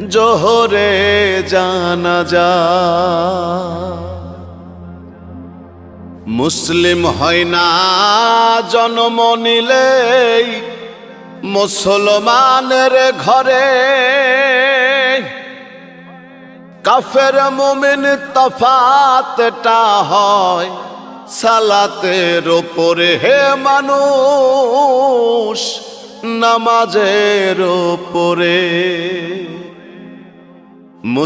জোহরে জানা যা। মুসলিম হয় না জন্ম নিলেই মুসলমানের ঘরে। কাফের মুমিন তফাতটা হয় সালাতের ওপরে হে মানুষ, নামাজের ওপরে Most.